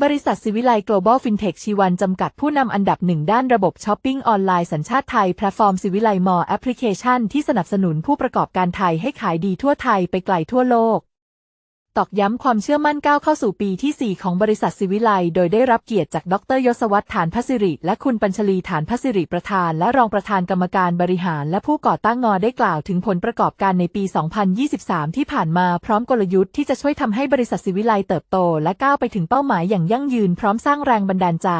บริษัทสิวิไล Global Fintech ชีวันจำกัดผู้นำอันดับหนึ่งด้านระบบช้อปปิ้งออนไลน์สัญชาติไทย แพลตฟอร์มสิวิไลมอลแอปพลิเคชันที่สนับสนุนผู้ประกอบการไทยให้ขายดีทั่วไทยไปไกลทั่วโลก ตอกย้ำความเชื่อมั่นก้าวเข้าสู่ปีที่ 4 ของบริษัทสิวิไลโดยได้รับเกียรติจากดรยศวัฒน์ฐานพสิริ และคุณปัญชลีฐานพสิริประธาน และรองประธานกรรมการบริหาร และผู้ก่อตั้งงอได้กล่าวถึงผลประกอบการในปี 2023 ที่ผ่านมาพร้อมกลยุทธ์ที่จะช่วยทำให้บริษัทสิวิไลเติบโต และก้าวไปถึงเป้าหมายอย่างยั่งยืนพร้อมสร้างแรงบันดาลใจ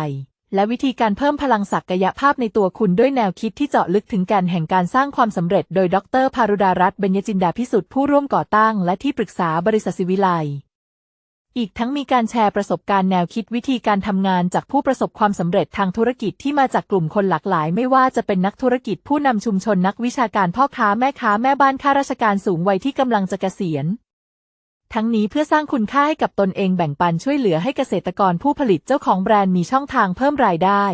และวิธีการเพิ่มพลังศักยภาพในตัวคุณด้วยแนวคิดที่เจาะลึกถึงแการแห่งการสร้างความสำเร็จ โดยดรพารุดารัตน์เบญญจินดาพิสุทธิ์ผู้ร่วมก่อตั้ง และที่ปรึกษาบริษัทสิวิไลอีกทั้งมีการแชร์ประสบการณ์แนวคิดวิธีการทำงานจากผู้ประสบความสำเร็จทางธุรกิจที่มาจากกลุ่มคนหลากหลาย ไม่ว่าจะเป็นนักธุรกิจผู้นำชุมชนนักวิชาการพ่อค้าแม่ค้าแม่บ้านข้าราชการสูงวัยที่กำลังจะเกษียณ ทั้งนี้เพื่อสร้างคุณค่าให้กับตนเองแบ่งปันช่วยเหลือให้เกษตรกรผู้ผลิตเจ้าของแบรนด์มีช่องทางเพิ่มรายได้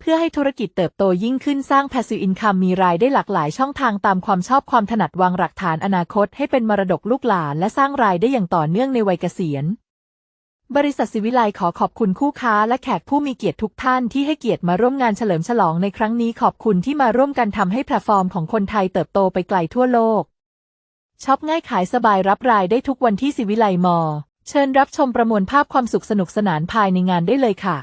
เพื่อให้ธุรกิจเติบโตยิ่งขึ้นสร้าง passive income มีรายได้หลากหลายช่องทางตามความชอบความถนัดวางหลักฐานอนาคตให้เป็นมรดกลูกหลานและสร้างรายได้อย่างต่อเนื่องในวัยเกษียณ บริษัทสิวิไลขอขอบคุณคู่ค้าและแขกผู้มีเกียรติทุกท่านที่ให้เกียรติมาร่วมงานเฉลิมฉลองในครั้งนี้ขอบคุณที่มาร่วมกันทำให้แพลตฟอร์มของคนไทยเติบโตไปไกลทั่วโลก ช็อปง่ายขายสบายรับรายได้ทุกวันที่สิวิไลมอ เชิญรับชมประมวลภาพความสุขสนุกสนานภายในงานได้เลยค่ะ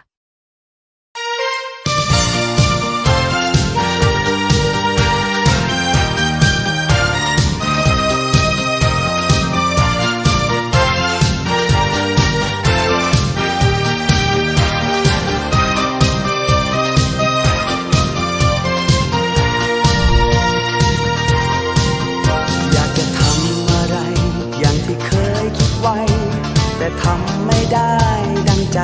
ทำไม่ได้ดังใจ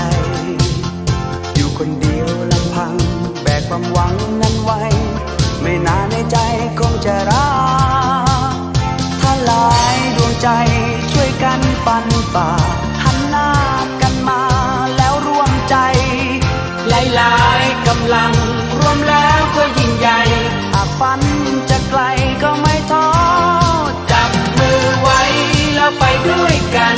อยู่คนเดียวลำพัง แบกความหวังนั้นไว้ ไม่นานในใจคงจะร้างถ้าหลายดวงใจช่วยกันปันฝ่า หันหน้ากันมาแล้วร่วมใจ หลายๆกำลังรวมแล้วก็ยิ่งใหญ่หากฝันจะไกลก็ไม่ท้อจับมือไว้แล้วไปด้วยกัน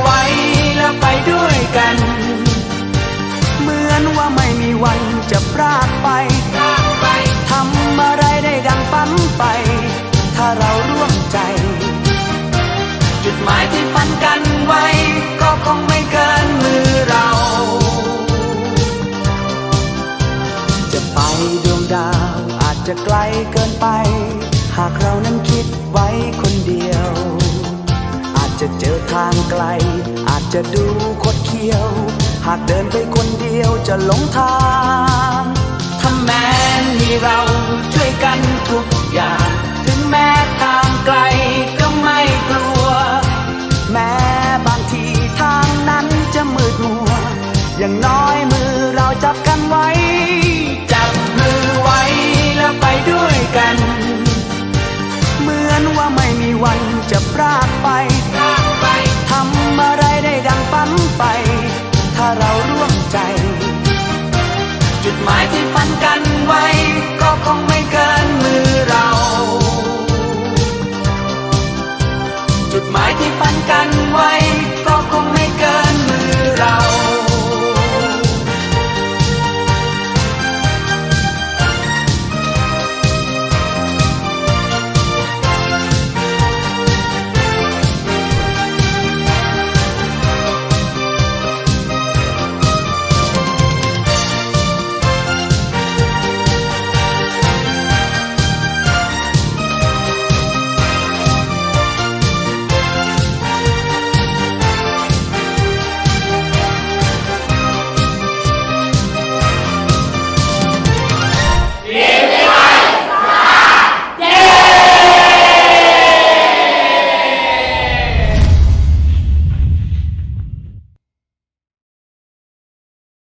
ไว้แล้วไปด้วยกัน เหมือนว่าไม่มีวันจะพรากไปทำอะไรได้ดังฝันไป ถ้าเราร่วมใจ จุดหมายที่ฝันกันไว้ ก็คงไม่เกินมือเรา จะไปดวงดาวอาจจะไกลเกินไป หากเรานั้นคิดไว้คนเดียว อาจจะเจอ ทางไกล อาจจะดูคดเคี้ยว หากเดินไปคนเดียวจะหลงทาง ถ้าแม้มีเราช่วยกันทุก